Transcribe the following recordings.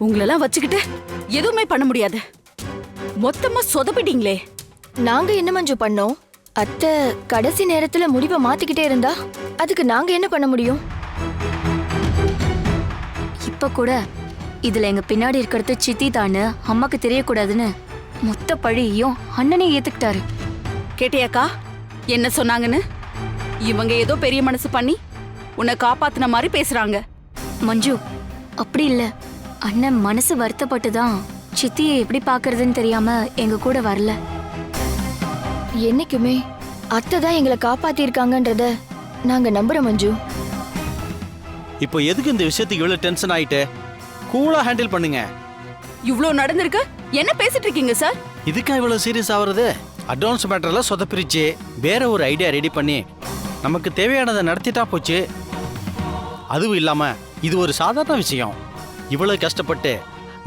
உங்களெல்லாம் வச்சுக்கிட்டு எதுவுமே பண்ண முடியாது. மொத்தமா சொதப்பிட்டீங்களே. நாங்க என்ன மஞ்சு பண்ணோம்? அத்தை கடைசி நேரத்துல முடிவை மாத்திக்கிட்டே இருந்தா அதுக்கு நாங்க என்ன பண்ண முடியும்? இப்ப கூட இதுல எங்க பின்னாடி இருக்கிறது சித்தி தானு அம்மாக்கு தெரியக்கூடாதுன்னு மொத்த பழியையும் அண்ணனே ஏத்துக்கிட்டாரு. கேட்டியாக்கா என்ன சொன்னாங்கன்னு? இவங்க ஏதோ பெரிய மனசு பண்ணி உன்னை காப்பாத்துன மாதிரி பேசுறாங்க. மஞ்சு அப்படி இல்ல. அண்ணன் மனசு வருத்தப்பட்டு தான் சித்தியை எப்படி பாக்குறதுன்னு தெரியாம எங்க கூட வரல. என்னைக்குமே அத்தை தான் எங்களை காப்பாத்திருக்காங்கன்றத நாங்க நம்புறோம் மஞ்சு. இப்போ எதுக்கு இந்த விஷயத்துக்கு இவ்வளவு டென்ஷன் ஆயிட்டு? கூலா ஹேண்டில் பண்ணுங்க. இவ்ளோ நடந்திருக்கு? என்ன பேசிட்டு இருக்கீங்க சார் இதுக்கா இவ்வளவு சீரியஸ் ஆகுறது? அட்வான்ஸ் மேட்டர்லாம் சொதப்பிரிச்சு. வேற ஒரு ஐடியா ரெடி பண்ணி நமக்கு தேவையானதை நடத்திட்டா போச்சு. அதுவும் இல்லாம இது ஒரு சாதாரண விஷயம். இவ்வளவு கஷ்டப்பட்டு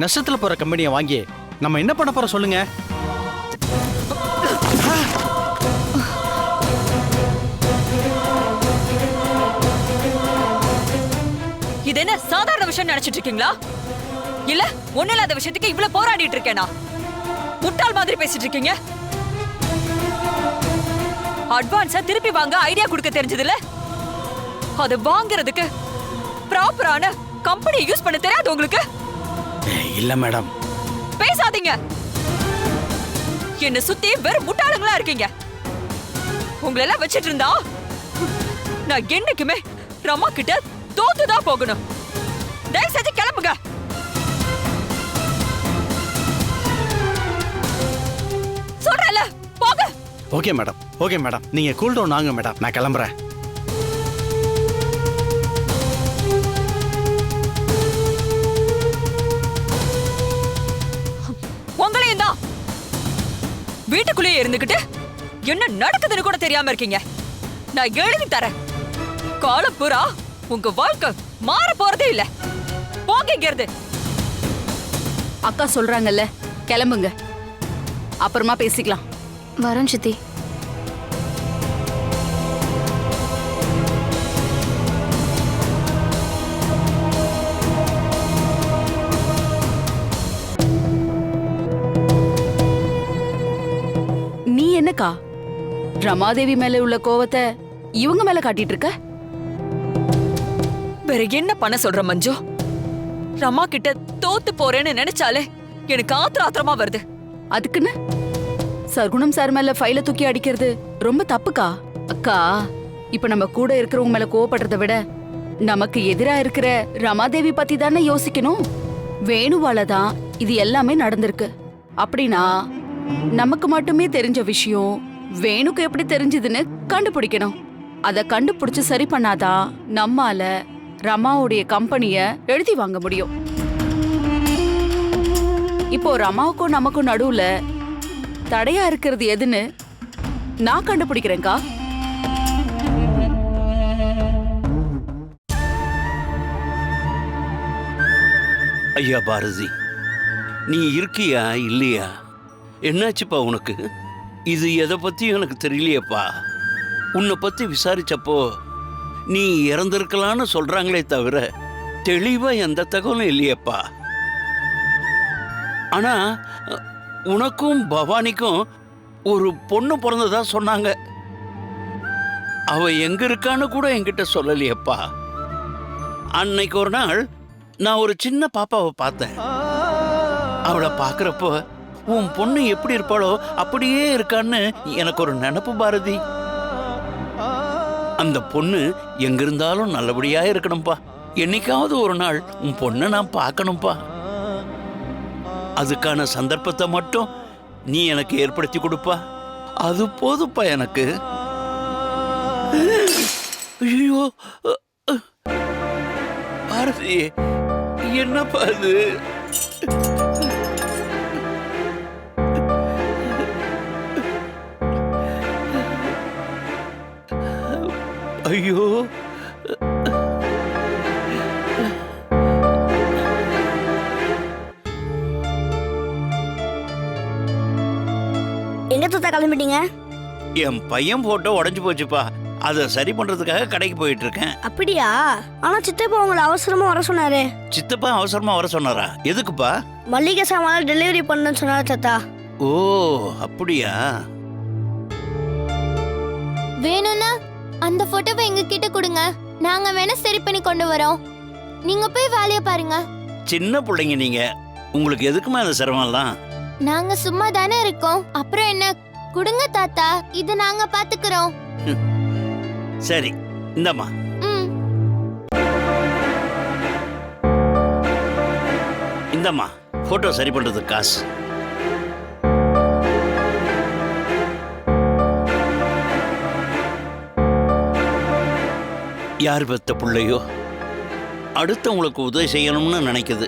நஷ்டத்துல போற கம்பெனியை வாங்கி நம்ம என்ன பண்ண போறோம் சொல்லுங்க. இது என்ன சாதாரண விஷயம் நினைச்சிட்டு இருக்கீங்களா? இல்ல ஒண்ணு இல்லாத விஷயத்துக்கு இவ்வளவு போராடிட்டு இருக்கேனா? முட்டாள் மாதிரி பேசிட்டு இருக்கீங்க. அட்வான்ஸா திருப்பி வாங்க ஐடியா கொடுக்க தெரிஞ்சது இல்ல? அது வாங்குறதுக்கு ப்ராப்பரான கம்பெனி யூஸ் பண்ண தெரியாது உங்களுக்கு? இல்ல மேடம் பேசாதீங்க. என்ன சுத்தி வெறும் முட்டாளுங்களா இருக்கீங்க. உங்களை எல்லாம் வச்சிட்டு இருந்தா நான் என்னைக்குமே ரமா கிட்ட தோத்துதான் போகணும். தயவு செஞ்சு கிளம்புங்க. சொல்றேன்ல போங்க. ஓகே மேடம் ஓகே மேடம் நீங்க கூல் டவுன் ஆகுங்க மேடம் நான் கிளம்புறேன். வீட்டுக்குள்ளேயே இருந்துகிட்டு என்ன நடக்குதுன்னு கூட தெரியாம இருக்கீங்க. நான் எழுதி தரேன். காலம் பூரா உங்க வாழ்க்கை மாற போறதே இல்ல. போங்க இங்க அக்கா சொல்றாங்கல்ல கிளம்புங்க. அப்புறமா பேசிக்கலாம். வரோம் சித்தி. என்னக்கா? ரமாதேவி மேல உள்ள கோவத்தை இவங்க மேல காட்டிட்டு இருக்க வேற என்ன பண்ண சொல்ற மஞ்சு? ரமா கிட்ட தோத்து போறேன்னு நினைச்சாலே எனக்கு ஆத்திர ஆத்திரமா வருது. அதுக்குன்னு? சர்க்குணம் சார் மேல ஃபைல தூக்கி அடிக்கிறது ரொம்ப தப்புக்கா? அக்கா இப்ப நம்ம கூட இருக்கிறவங்க மேல கோவப்படுறதை விட நமக்கு எதிரா இருக்கிற ரமாதேவி பத்தி தானே யோசிக்கணும்? வேணுவால தான் இது எல்லாமே நடந்திருக்கு. அப்படின்னா நமக்கு மட்டுமே தெரிஞ்ச விஷயம் வேணுக்கு எப்படி தெரிஞ்சதுன்னு கண்டுபிடிக்கணும். அதை கண்டுபிடிச்சு சரி பண்ணாதான் நம்மால ரமாவுடைய கம்பெனிய எழுதி வாங்க முடியும். இப்போ ரமாவுக்கும் நமக்கும் நடுவுல தடையா இருக்கிறது எதுன்னு நான் கண்டுபிடிக்கிறேன்க்கா. ஐயா பாரதி நீ இருக்கியா இல்லையா? என்னாச்சுப்பா உனக்கு? இது எதை பற்றியும் எனக்கு தெரியலையேப்பா? உன்னை பற்றி விசாரிச்சப்போ நீ இறந்திருக்கலான்னு சொல்கிறாங்களே தவிர தெளிவாக எந்த தகவலும் இல்லையேப்பா. ஆனால் உனக்கும் பவானிக்கும் ஒரு பொண்ணு பிறந்ததா சொன்னாங்க. அவ எங்க இருக்கான்னு கூட என்கிட்ட சொல்லலையேப்பா. அன்னைக்கு ஒரு நாள் நான் ஒரு சின்ன பாப்பாவை பார்த்தேன். அவளை பார்க்குறப்போ உன் பொண்ணு எப்படி இருப்பாளோ அப்படியே இருக்கான்னு எனக்கு ஒரு நினப்பு பாரதி. அந்த பொண்ணு எங்கிருந்தாலும் நல்லபடியா இருக்கணும்பா. என்னைக்காவது ஒரு நாள் உன் பொண்ணை நான் பார்க்கணும்பா. அதுக்கான சந்தர்ப்பத்தை மட்டும் நீ எனக்கு ஏற்படுத்தி கொடுப்பா. அது போதுப்பா எனக்கு. ஐயோ பாரதி என்னப்பா அது? ஐயோ. எங்க தாத்தா கிளம்பிட்டீங்க? என் பையன் போட்டோ உடைஞ்சு போச்சுப்பா. அதை சரி பண்றதுக்காக கடைக்கு போயிட்டு இருக்கேன் அப்படியா? ஆனா சித்தப்பா உங்களை அவசரமா வர சொன்னாரு. சித்தப்பா அவசரமா வர சொன்னாரா? எதுக்குப்பா? மல்லிகை சாமான் டெலிவரி பண்ணுன்னு சொன்னாரு தாத்தா? ஓ அப்படியா? வேணும்னா அந்த போட்டோவை எங்க கிட்ட கொடுங்க. நாங்க வேணா சரி பண்ணி கொண்டு வரோம். நீங்க போய் வேலைய பாருங்க. சின்ன பிள்ளைங்க நீங்க. உங்களுக்கு எதுக்குமா அந்த சிரமம்லாம்? நாங்க சும்மா தானே இருக்கோம். அப்புறம் என்ன? கொடுங்க தாத்தா. இது நாங்க பாத்துக்கிறோம். சரி இந்தாம்மா. ம். இந்தாம்மா. போட்டோ சரி பண்றதுக்கு காசு. யார் பெத்த பிள்ளையோ? அடுத்தவங்களுக்கு உதவி செய்யணும்னு நினைக்குது.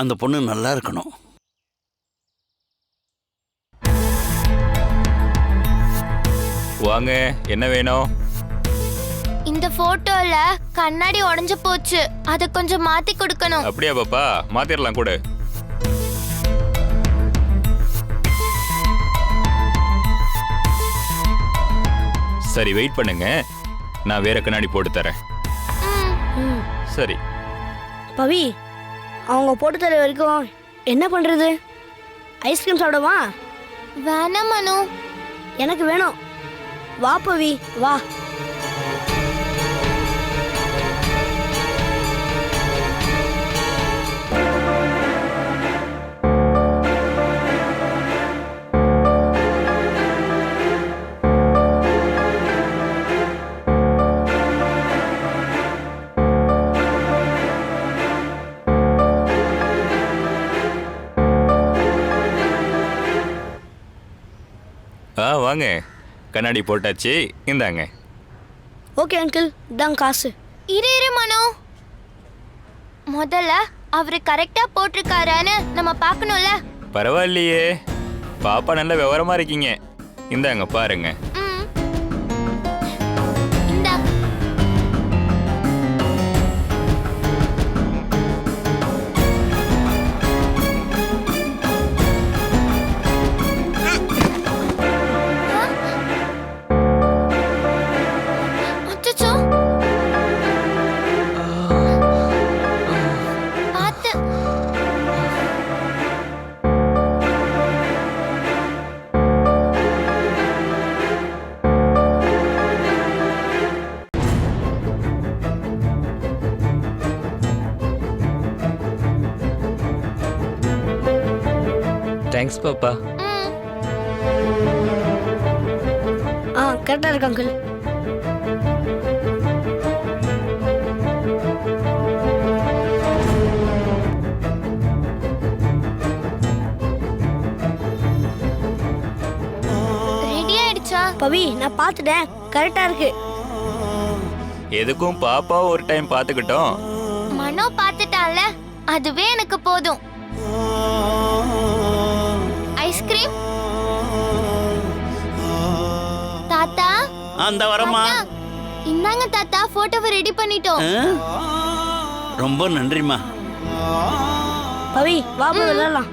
அந்த பொண்ணு நல்லா இருக்கணும். வாங்க என்ன வேணும்? இந்த போட்டோல கண்ணாடி உடைஞ்சு போச்சு. அத கொஞ்சம் மாத்தி கொடுக்கணும். அப்படியா பாப்பா? மாத்திரலாம் கூட. சரி வெயிட் பண்ணுங்க. நான் வேற கண்ணாடி போட்டு தரேன். சரி. பவி அவங்க போட்டு தர வரைக்கும் என்ன பண்றது? ஐஸ்கிரீம் சாப்பிடவா? வேணாம் மனு. எனக்கு வேணும். வா பவி வா. வாங்க. கண்ணாடி போட்டாச்சு இந்தாங்க. ஓகே அங்கிள் இதாங்க காசு. இரு இரு மனு. முதல்ல அவரு கரெக்டா போட்டிருக்காரான்னு நம்ம பார்க்கணும்ல. பரவாயில்லையே. பாப்பா நல்ல விவரமா இருக்கீங்க. இந்தாங்க பாருங்க. தேங்க்ஸ் பாப்பா ஆ கரெக்டா இருக்கு அங்கிள் பவி நான் பார்த்துட்டேன். கரெக்டா இருக்கு. எதுக்கும் பாப்பா ஒரு டைம் பார்த்துக்கிட்டோம். மனோ பார்த்துட்டான்ல அதுவே எனக்கு போதும். அந்த வரமா? இந்தாங்க தாத்தா போட்டோவை ரெடி பண்ணிட்டோம். ரொம்ப நன்றிம்மா. பவி வா போய் விளையாடலாம்.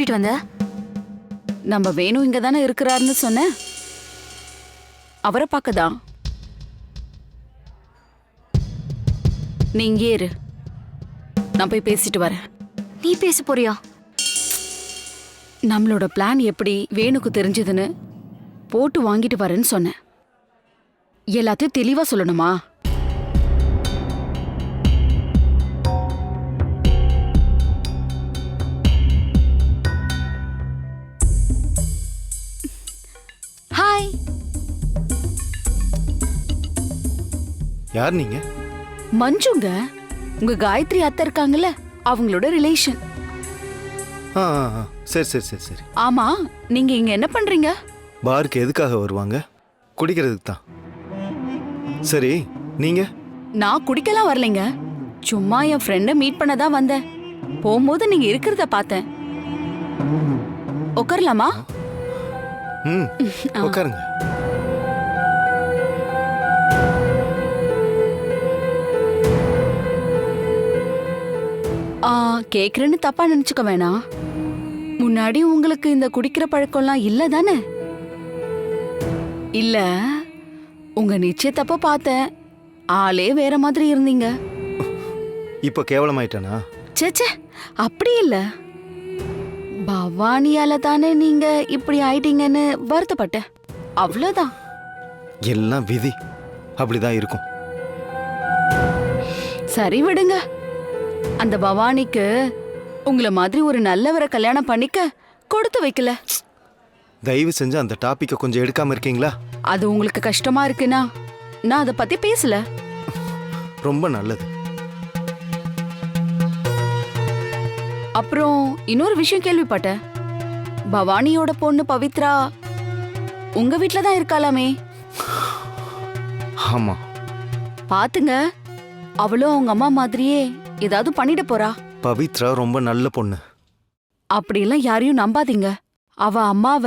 கூட்டிட்டு வந்த? நம்ம வேணு இங்க தானே இருக்கிறாருன்னு சொன்னேன் அவரை பார்க்க தான் நீ இங்கே இரு. நான் போய் பேசிட்டு வரேன். நீ பேச போறியா? நம்மளோட பிளான் எப்படி வேணுக்கு தெரிஞ்சதுன்னு போட்டு வாங்கிட்டு வரேன்னு சொன்னேன் எல்லாத்தையும் தெளிவா சொல்லணுமா? யார் நீங்க? மஞ்சுங்க. உங்க காயத்ரி அத்தை இருக்காங்கல்ல அவங்களோட ரிலேஷன் ஆ ஆ, ஆ. சரி சரி சரி சரி. ஆமா நீங்க இங்க என்ன பண்றீங்க? பாருக்கு எதுக்காக வருவாங்க? குடிக்கிறதுக்கு தான். சரி நீங்க? நான் குடிக்கலாம் வரலைங்க. சும்மா என் ஃப்ரெண்டை மீட் பண்ண தான் வந்தேன். போகும்போது நீங்க இருக்கிறத பார்த்தேன். உட்காரலாமா ம் உட்காருங்க கேக்குறேன்னு தப்பா நினைச்சுக்க வேணாம். முன்னாடி உங்களுக்கு இந்த குடிக்கிற பழக்கம்லாம் இல்ல தானே? இல்ல உங்க நிச்சயத்தப்ப பார்த்தேன். ஆளே வேற மாதிரி இருந்தீங்க. இப்போ கேவலமாயிட்டானா? ச்சே அப்படி இல்ல. பவானியால தானே நீங்க இப்படி ஆயிட்டீங்கன்னு வருத்தப்பட்டேன். அவ்வளவுதான். எல்லாம் விதி. அப்படிதான் இருக்கும். சரி விடுங்க. அந்த பவானிக்கு உங்களை மாதிரி ஒரு நல்லவரை கல்யாணம் பண்ணிக்க கொடுத்து வைக்கல. தயவு செஞ்சு அந்த டாப்பிக்கை கொஞ்சம் எடுக்காம இருக்கீங்களா? அது உங்களுக்கு கஷ்டமா இருக்குன்னா நான் அதை பத்தி பேசல. ரொம்ப நல்லது. அப்புறம் இன்னொரு விஷயம் கேள்விப்பட்டேன். பவானியோட பொண்ணு பவித்ரா உங்க வீட்ல தான் இருக்காளாமே? ஆமா. பாத்துங்க. அவளும் அவங்க அம்மா மாதிரியே ஏதாவது பண்ணிட போறா? பவித்ரா ரொம்ப நல்ல பொண்ணு. அப்படியெல்லாம் யாரையும் நம்பாதீங்க. அவ அம்மாவ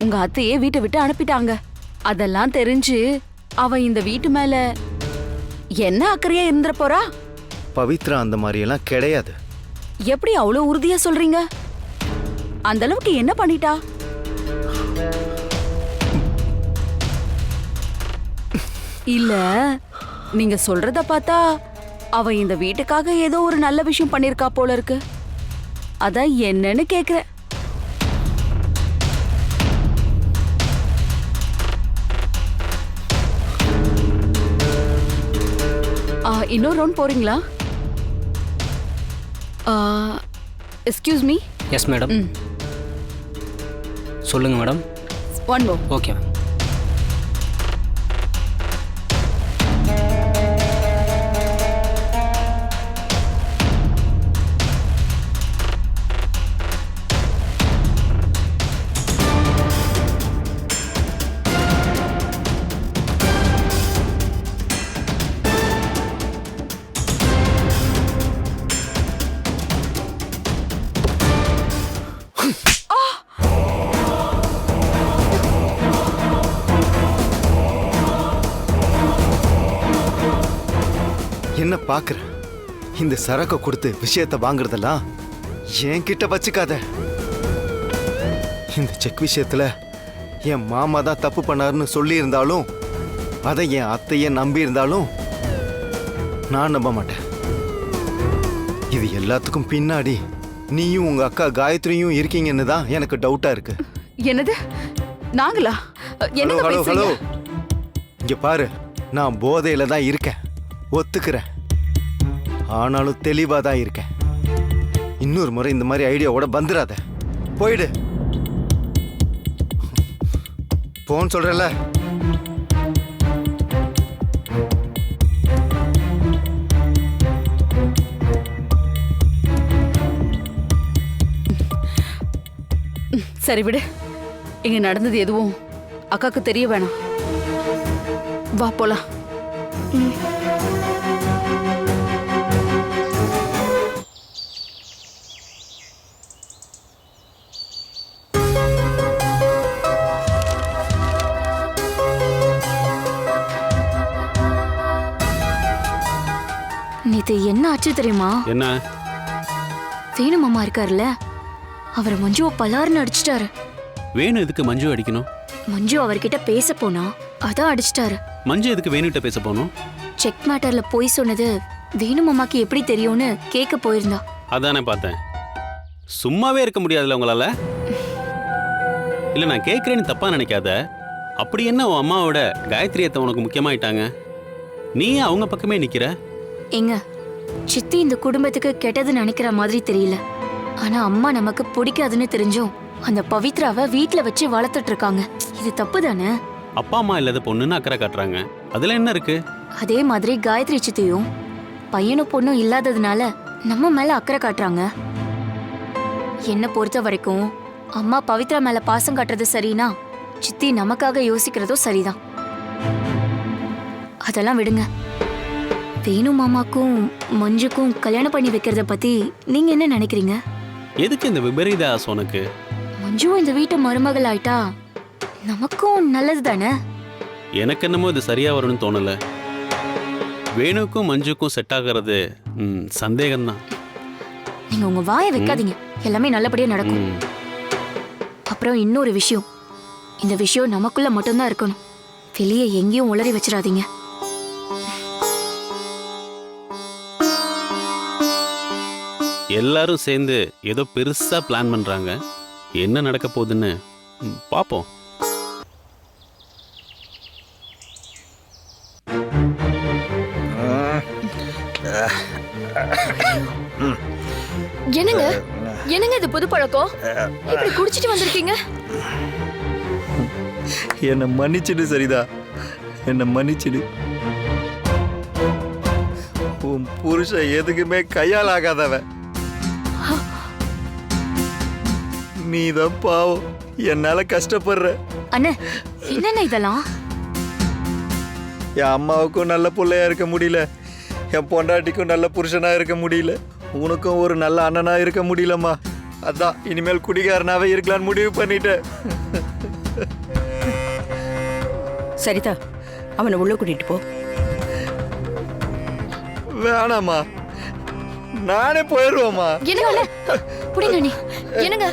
உங்க அத்தையே வீட்டை விட்டு அனுப்பிட்டாங்க. அதெல்லாம் தெரிஞ்சு அவ இந்த வீட்டு மேல என்ன அக்கறையா இருந்துற போறா? பவித்ரா அந்த மாதிரியெல்லாம் கிடையாது. எப்படி அவ்வளவு உறுதியா சொல்றீங்க? அந்த அளவுக்கு என்ன பண்ணிட்டா? இல்ல நீங்க சொல்றத பார்த்தா அவ இந்த வீட்டுக்காக ஏதோ ஒரு நல்ல விஷயம் பண்ணிருக்கா போல இருக்கு. அதான் என்னன்னு கேக்குறேன். இன்னொரு ரவுண்ட் போறீங்களா? Excuse me. எஸ் மேடம் சொல்லுங்க மேடம் ஒன் ஓகே என்ன பாக்குற? இந்த சரக்க கொடுத்து விஷயத்த வாங்குறதெல்லாம் என்கிட்ட வச்சுக்காத. இந்த செக் விஷயத்துல என் மாமா தான் தப்பு பண்ணாருன்னு சொல்லி இருந்தாலும் அதை என் அத்தைய நம்பி இருந்தாலும் நான் நம்ப மாட்டேன். இது எல்லாத்துக்கும் பின்னாடி நீயும் உங்க அக்கா காயத்ரியும் இருக்கீங்கன்னு தான் எனக்கு டவுட்டா இருக்கு. என்னது? நாங்களா? Hello hello hello. இங்க பாரு நான் போதையில தான் இருக்கேன். ஒத்துக்கிறேன். ஆனாலும் தெளிவா தான் இருக்கேன். இன்னொரு முறை இந்த மாதிரி ஐடியாவோட வந்துடாத போயிடு. போன்னு சொல்றேன்ல. சரி விடு. இங்க நடந்தது எதுவும் அக்காக்கு தெரிய வேணாம். வா போலாம். நேத்து என்ன ஆச்சு தெரியுமா? என்ன? வேணு மாமா இருக்காருல்ல. அவர் மஞ்சுவை பலார்னு அடிச்சிட்டாரு. வேணு எதுக்கு மஞ்சு அடிக்கணும்? மஞ்சு அவர்கிட்ட பேச போனா அதான் அடிச்சிட்டாரு. மஞ்சு எதுக்கு வேணுகிட்ட பேச போகணும்? செக் மேட்டர்ல போய் சொன்னது வேணு மாமாக்கு எப்படி தெரியும்னு கேட்க போயிருந்தா. அதானே பார்த்தேன். சும்மாவே இருக்க முடியாதுல்ல உங்களால? இல்லை நான் கேட்குறேன்னு தப்பா நினைக்காத. அப்படி என்ன உன் அம்மாவோட காயத்ரி அத்தை உனக்கு முக்கியமாயிட்டாங்க? நீ அவங்க பக்கமே நிக்கிற? ஏங்க சித்தி இந்த குடும்பத்துக்கு கெட்டது நினைக்கிற மாதிரி தெரியல. ஆனா அம்மா நமக்கு பிடிக்காதுன்னு தெரிஞ்சும் அந்த பவித்ராவை வீட்ல வச்சு வளர்த்துட்டு இருக்காங்க இது தப்பு தானே அப்பா அம்மா இல்லாத பொண்ணுன்னு அக்கறை காட்டுறாங்க. அதுல என்ன இருக்கு? அதே மாதிரி காயத்ரி சித்தியும் பையனும் பொண்ணும் இல்லாததுனால நம்ம மேல அக்கறை காட்டுறாங்க. என்ன பொறுத்த வரைக்கும் அம்மா பவித்ரா மேல பாசம் காட்டுறது சரினா சித்தி நமக்காக யோசிக்கிறதும் சரிதான். அதெல்லாம் விடுங்க. வேணு மாமாக்கும் மஞ்சுக்கும் கல்யாணம் பண்ணி வைக்கிறத பத்தி நீங்க என்ன நினைக்கிறீங்க? எதுக்கு இந்த விபரீத ஆசை உனக்கு மஞ்சுவும் இந்த வீட்டு மருமகள் ஆயிட்டா நமக்கும் நல்லது தானே? எனக்கு என்னமோ இது சரியா வரும்னு தோணல. வேணுக்கும் மஞ்சுக்கும் செட் ஆகிறது ம், சந்தேகம்தான். நீங்க உங்க வாயை வைக்காதீங்க. எல்லாமே நல்லபடியா நடக்கும். ம். அப்புறம் இன்னொரு விஷயம். இந்த விஷயம் நமக்குள்ள மட்டும்தான் இருக்கணும். வெளியே எங்கேயும் உளறி வச்சிடாதீங்க. எல்லாரும் சேர்ந்து ஏதோ பெருசா பிளான் பண்றாங்க. என்ன நடக்க போகுதுன்னு பார்ப்போம் என்னங்க? என்னங்க இது புது பழக்கம்? இப்படி குடிச்சிட்டு வந்திருக்கீங்க? என்னை மன்னிச்சிடு சரிதா. என்னை மன்னிச்சிடு. உன் புருஷன் எதுக்குமே கையால் ஆகாதவன். நீதான் பாவம். என்னால கஷ்டப்படுற. அண்ணே என்னென்ன இதெல்லாம்? என் அம்மாவுக்கும் நல்ல பிள்ளையா இருக்க முடியல. என் பொண்டாட்டிக்கும் நல்ல புருஷனா இருக்க முடியல. உனக்கும் ஒரு நல்ல அண்ணனா இருக்க முடியலம்மா. அதான் இனிமேல் குடிகாரனாவே இருக்கலாம்னு முடிவு பண்ணிட்டேன். சரிதா அவனை உள்ள கூட்டிட்டு போ. வேணாம்மா. நானே போயிடுவோம்மா. என்னங்க? புடிங்க நீ என்னங்க?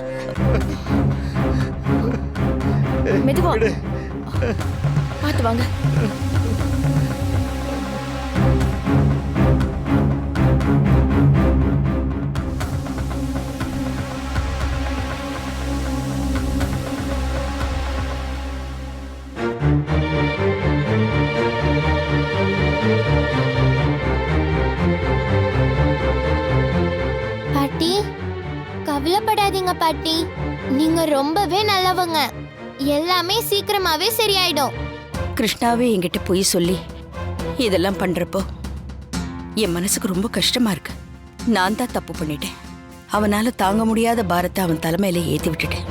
மெதுவா. பார்த்து வாங்க. எல்லாமே சீக்கிரமாவே சரியாயிடும். கிருஷ்ணாவே என்கிட்ட போய் சொல்லி இதெல்லாம் பண்றப்போ என் மனசுக்கு ரொம்ப கஷ்டமா இருக்கு. நான் தான் தப்பு பண்ணிட்டேன். அவனால தாங்க முடியாத பாரத்தை அவன் தலைமையில ஏத்தி விட்டுட்டேன்.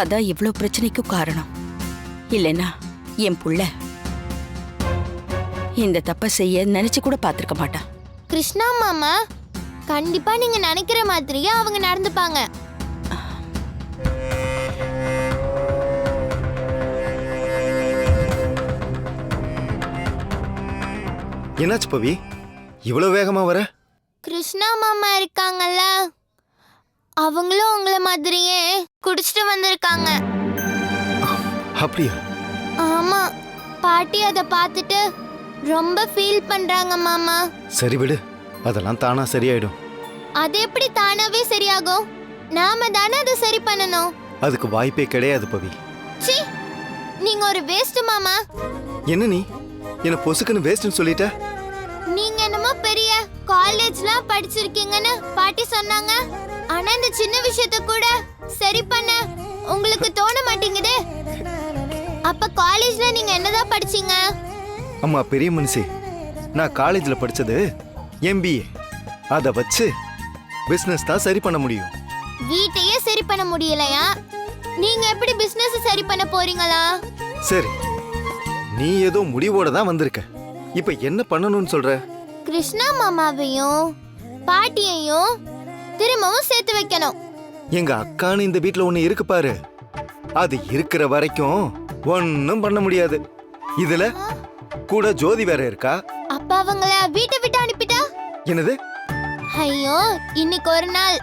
அதான் இவ்வளோ பிரச்சனைக்கும் காரணம். இல்லைன்னா என் புள்ள இந்த தப்பை செய்ய நினைச்சு கூட பார்த்திருக்க மாட்டான். கிருஷ்ணா மாமா கண்டிப்பா நீங்க நினைக்கிற மாதிரியே அவங்க நடந்துப்பாங்க. என்னாச்சு பவி? இவ்வளவு வேகமா வர? கிருஷ்ணா மாமா இருக்காங்கல்ல. அவங்களும் உங்கள மாதிரியே குடிச்சிட்டு வந்திருக்காங்க. அப்படியா? ஆமா பாட்டி அதை பார்த்துட்டு ரொம்ப ஃபீல் பண்றாங்க மாமா. சரி விடு அதெல்லாம் தானா சரியாயிடும். அது எப்படி தானாவே சரியாகும்? நாம தானே அதை சரி பண்ணணும்? அதுக்கு வாய்ப்பே கிடையாது பவி. சி நீங்க ஒரு வேஸ்ட் மாமா. என்ன நீ? என்ன பொசுக்குன்னு வேஸ்ட்னு சொல்லிட்ட? நீங்க என்னமோ பெரிய காலேஜ்லாம் படிச்சிருக்கீங்கன்னு பாட்டி சொன்னாங்க. ஆனா இந்த சின்ன விஷயத்த கூட சரி பண்ண உங்களுக்கு தோண மாட்டேங்குதே. அப்ப காலேஜ்ல நீங்க என்னதான் படிச்சீங்க? அம்மா பெரிய மனுஷி. நான் காலேஜில் படிச்சது எம்பிஏ அதை வச்சு பிஸ்னஸ் தான் சரி பண்ண முடியும். வீட்டையே சரி பண்ண முடியலையா? நீங்க எப்படி பிசினஸ் சரி பண்ண போறீங்களா? சரி. நீ ஏதோ முடிவோட தான் வந்திருக்க. இப்ப என்ன பண்ணணும்னு சொல்ற? கிருஷ்ணா மாமாவையும் பாட்டியையும் திரும்பவும் சேர்த்து வைக்கணும். எங்க அக்கான்னு இந்த வீட்ல ஒண்ணு இருக்கு பாரு. அது இருக்கிற வரைக்கும் ஒன்னும் பண்ண முடியாது. இதுல கூட ஜோதி வேற இருக்கா? அப்ப அவங்கள வீட்டை விட்டு அனுப்பிட்டா? என்னது? ஐயோ இன்னைக்கு ஒரு நாள்.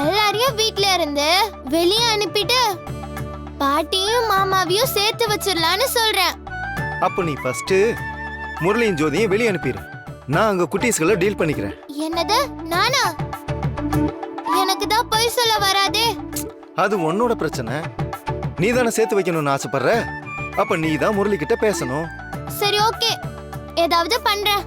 எல்லாரையும் வீட்ல இருந்து வெளியே அனுப்பிட்டு பாட்டியும் மாமாவையும் சேர்த்து வச்சிடலான்னு சொல்றேன். அப்போ நீ ஃபர்ஸ்ட் முரளியும் ஜோதியும் வெளியே அனுப்பிடு நான் அங்க குட்டீஸ்களை டீல் பண்ணிக்கிறேன். என்னது? நானா? எனக்கு தான் பொய் சொல்ல வராதே. அது உன்னோட பிரச்சனை. நீ தானே சேர்த்து வைக்கணும்னு ஆசைப்படுற? அப்ப நீ தான் முரளி கிட்ட பேசணும். சரி ஓகே ஏதாவது பண்றேன்.